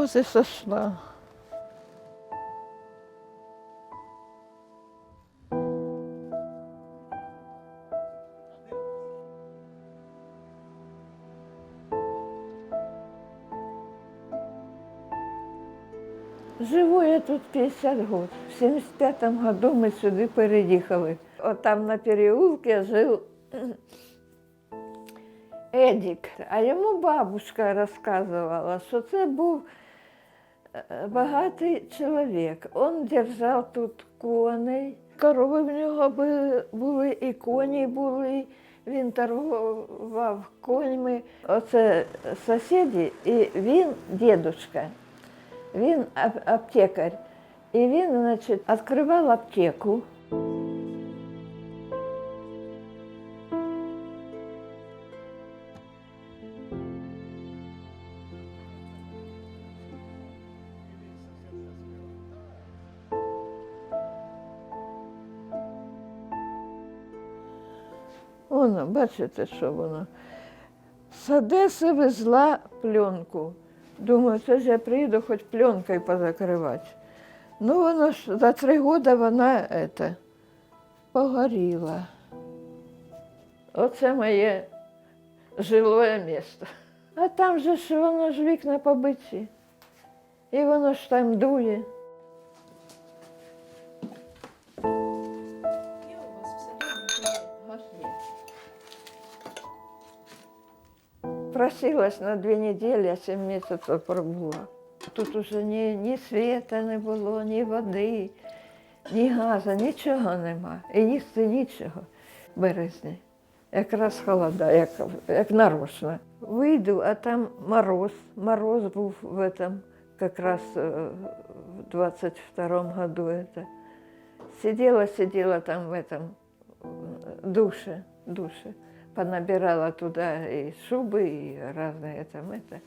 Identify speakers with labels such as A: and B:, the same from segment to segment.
A: Вот и сошла. Живу я тут 50 год. В 75-му году ми сюди переїхали. От там на переулке жив Едік. А йому бабушка розказувала, що це був багатий чоловік. Він держав тут коней. Корови в нього були, і коні були. Він торгував конями. Оце сусіди, і він, дідушка, він аптекар. І він, значить, відкривав аптеку. Воно, бачите, що воно. З Одеси везла пленку. Думаю, це ж я приїду хоч пленкою позакривати. Ну, воно ж за три роки вона это, погоріла. Оце моє жилое місто. А там же ж воно ж вікна побиті. І воно ж там дує. Просилась на дві недели, а сім місяців пробула. Тут уже ні, ні світа не було, ні води, ні газу, нічого нема. І їсти нічого в березні. Якраз холода, як, як нарочно. Вийду, а там мороз. Мороз був в этом, якраз е, в 22-му году. Это. Сидела, сидела там в этом э, душе, душе. Понабирала туда и шубы, и разные там это.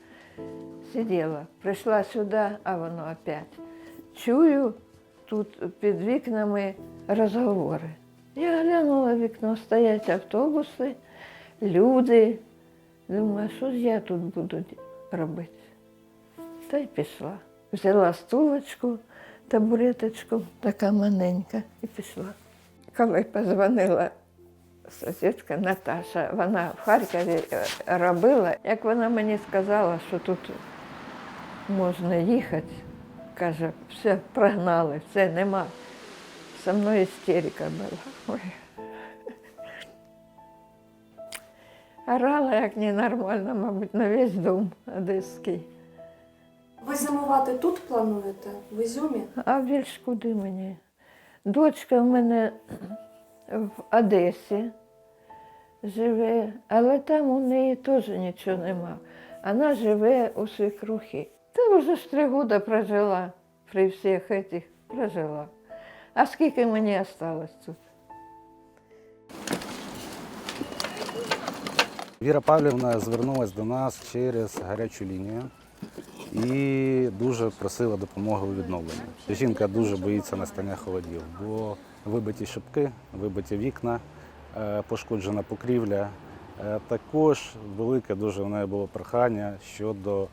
A: Сидела. Прийшла сюди, а воно опять. Чую, тут під вікнами розговори. Я глянула в вікно, стоять автобуси, люди. Думаю, а що ж я тут буду робити? Та й пішла. Взяла стулочку, табуреточку, така маленька, і пішла. Коли позвонила сусідка Наташа, вона в Харкові е, робила, як вона мені сказала, що тут можна їхати, каже, все, прогнали, все, нема. Со мною істерика була. Ой. Орала, як ненормально, мабуть, на весь дом одеський.
B: Ви зимувати тут плануєте? В Ізюмі?
A: А більш куди мені? Дочка в мене в Одесі живе, але там у неї теж нічого нема. Вона живе у свекрухи. Та вже ж три роки прожила при всіх цих прожила. А скільки мені осталось тут?
C: Віра Павлівна звернулася до нас через гарячу лінію і дуже просила допомоги у відновленні. Жінка дуже боїться настання холодів, бо вибиті шибки, вибиті вікна, е, пошкоджена покрівля. Е, Також велике дуже в неї було прохання щодо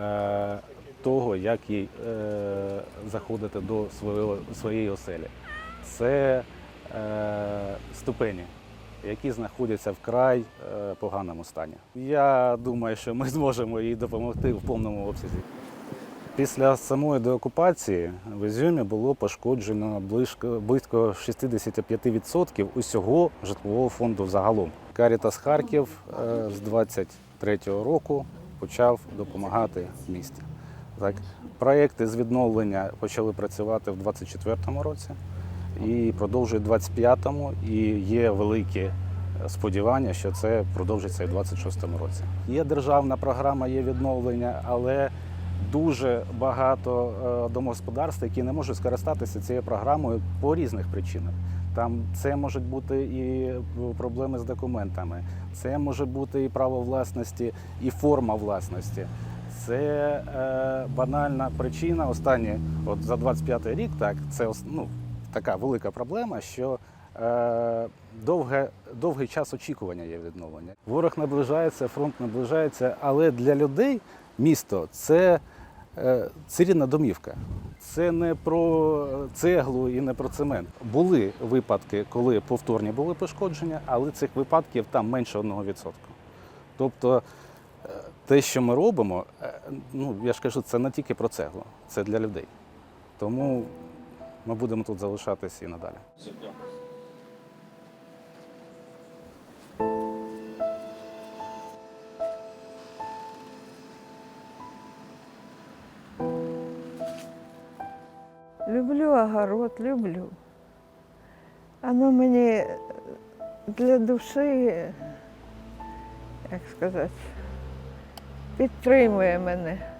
C: е, того, як їй заходити до своєї оселі. Це ступені які знаходяться в край е, поганому стані. Я думаю, що ми зможемо їй допомогти в повному обсязі. Після самої деокупації в Ізюмі було пошкоджено близько, близько 65% усього житлового фонду загалом. Карітас Харків е, з 23-го року почав допомагати місті. Так, проекти з відновлення почали працювати в 24-му році і продовжують в 25-му, і є великі сподівання, що це продовжиться і в 26-му році. Є державна програма, є відновлення, але дуже багато е, домогосподарств, які не можуть скористатися цією програмою по різних причинах. Там це можуть бути і проблеми з документами, це може бути і право власності, і форма власності. Це е, банальна причина. Останні, от за 25 рік, так це ну, така велика проблема, що е, довге, довгий час очікування є відновлення. Ворог наближається, фронт наближається, але для людей місто це Е, Це домівка. Це не про цеглу і не про цемент. Були випадки, коли повторні були пошкодження, але цих випадків там менше 1%. Тобто е, те, що ми робимо, е, ну я ж кажу, це не тільки про цеглу, це для людей. Тому ми будемо тут залишатися і надалі.
A: Люблю огород, люблю. Воно мені для душі, як сказати, підтримує мене.